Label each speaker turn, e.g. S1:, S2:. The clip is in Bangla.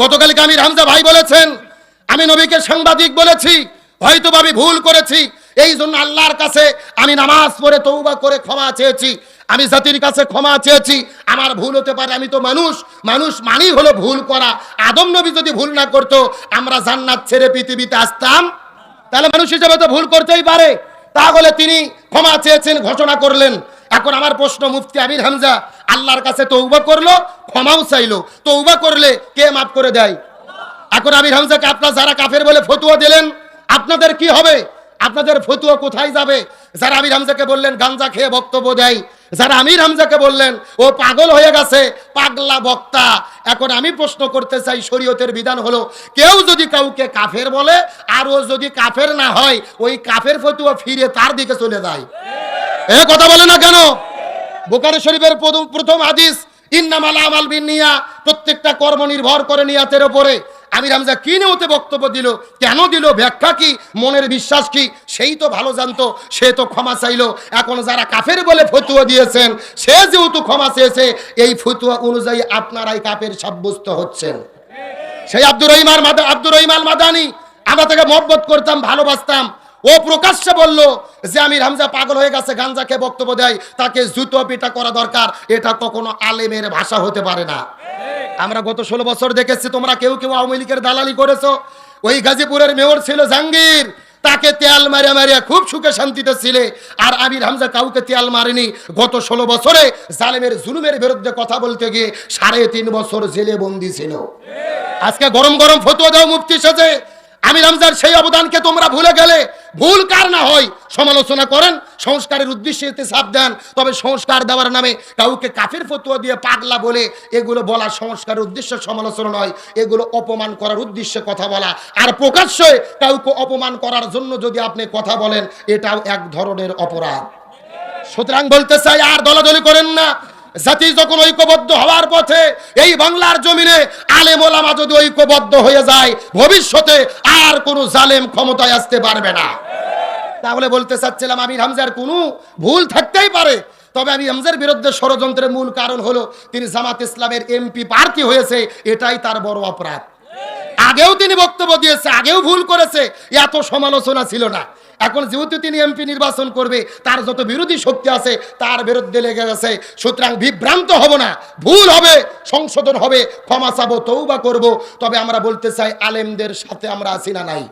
S1: গতকালকে আমি রামজা ভাই বলেছেন, আমি নবীকে সাংবাদিক বলেছি হয়তো আমি ভুল করেছি, এই জন্য আল্লাহর কাছে আমি নামাজ পড়ে তৌবা করে ক্ষমা চেয়েছি, আমি জাতির কাছে ক্ষমা চেয়েছি, আমার ভুল হতে পারে, আমি তো মানুষ মানুষ মানেই হলো ভুল করা। আদম নবী যদি ভুল না করতো, আমরা জান্নাত ছেড়ে পৃথিবীতে আসতাম। তাহলে মানুষ হিসেবে তো ভুল করতেই পারে। তাহলে তিনি ক্ষমা চেয়েছেন, ঘোষণা করলেন। এখন আমার প্রশ্ন, মুফতি আমির হামজা আল্লাহর কাছে তৌবা করল, ক্ষমাও চাইলো। তৌবা করলে কে মাফ করে দেয়? এখন আমির হামজাকে আপনার যারা কাফের বলে ফতুয়া দিলেন, আপনাদের কি হবে? আপনাদের ফতুয়া কোথায় যাবে? যারা আমির হামজাকে বললেন, গাঞ্জা খেয়ে বক্তব্য দেয়। যারা আমির হামজাকে বললেন, ও পাগল হয়ে গেছে, পাগলা বক্তা। এখন আমি প্রশ্ন করতে চাই, শরীয়তের বিধান হলো, কেউ যদি কাউকে কাফের বলে আর ও যদি কাফের না হয়, ওই কাফের ফতুয়া ফিরে তার দিকে চলে যায়। এ কথা বলে না কেন? বোকারি শরীফের প্রথম- হাদিস, ইন্নামাল বিনিয়া প্রত্যেকটা কর্ম নির্ভর করে নিয়াতের ওপরে। আমির হামজা কি নিয়তে বক্তব্য দিল? কেন দিল? ব্যাখ্যা কি? মনের বিশ্বাস কি? সেই তো ভালো জানতো, সে তো ক্ষমা চাইলো। এখন যারা কাফের বলে ফতুয়া দিয়েছেন, সে যেহেতু ক্ষমা চেয়েছে, এই ফতুয়া অনুযায়ী আপনারাই কাফের সাব্যস্ত হচ্ছেন। সেই আব্দুর রহিমার মাদা আব্দুর রহিমাল মাদানি আমরা তাকে মহব্বত করতাম, ভালোবাসতাম। ও প্রকাশ্যে বলল যে আমির হামজা পাগল হয়ে গেছে, গাঞ্জাকে বক্তব্য দেয়, তাকে জুতো পিটা করা দরকার। এটা কখনো আলেমের ভাষা হতে পারে না। আমরা গত ষোলো বছর দেখেছি, তোমরা কেউ কেউ আওয়ামী লীগের দালালি করেছ। ওই গাজীপুরের মেয়র ছিল জাহাঙ্গীর। তাকে তেল মারিয়া মারিয়া খুব সুখে শান্তিতে ছিলে, আর আমির হামজা কাউকে তেল মারেনি। গত ষোলো বছরে জালেমের জুলুমের বিরুদ্ধে কথা বলতে গিয়ে সাড়ে তিন বছর জেলে বন্দি ছিল। আজকে গরম গরম ফতুয়া দাও মুফতি সাজে। আমি রমজান সেই অবদানকে তোমরা ভুলে গেলে ভুল কার না হয়? সমালোচনা করেন, সংস্কারের উদ্দেশ্যে চাপ দেন, তবে সংস্কার দেওয়ার নামে কাউকে কাফের ফতুয়া দিয়ে পাগলা বলে এগুলো বলা সংস্কারের উদ্দেশ্যে সমালোচনা নয়, এগুলো অপমান করার উদ্দেশ্যে কথা বলা। আর প্রকাশ্যে কাউকে অপমান করার জন্য যদি আপনি কথা বলেন, এটাও এক ধরনের অপরাধ। সুতরাং বলতে চাই, আর দলাদলি করেন না জাতি যখন ঐক্যবদ্ধ হওয়ার পথে এই বাংলার জমিনে আলেম ওলামা যদি ঐক্যবদ্ধ হয়ে যায়, ভবিষ্যতে আর কোনো জালেম ক্ষমতায় আসতে পারবে না। তাহলে বলতে চাচ্ছিলাম আমি হামজার কোনো ভুল থাকতেই পারে। তবে আমি হামজার বিরুদ্ধে ষড়যন্ত্রের মূল কারণ হলো, তিনি জামাত ইসলামের এমপি প্রার্থী হয়েছে, এটাই তার বড় অপরাধ। আগেও তিনি বক্তব্য দিয়েছে, আগেও ভুল করেছে, এত সমালোচনা ছিল না। এখন যেহেতু তিনি এমপি নির্বাচন করবে, তার যত বিরোধী শক্তি আছে, তার বিরুদ্ধে লেগে গেছে। সুতরাং বিভ্রান্ত হব না, ভুল হবে, সংশোধন হবে, ক্ষমা চাবো তৌবা করব। তবে আমরা বলতে চাই, আলেমদের সাথে আমরা আছি না নাই।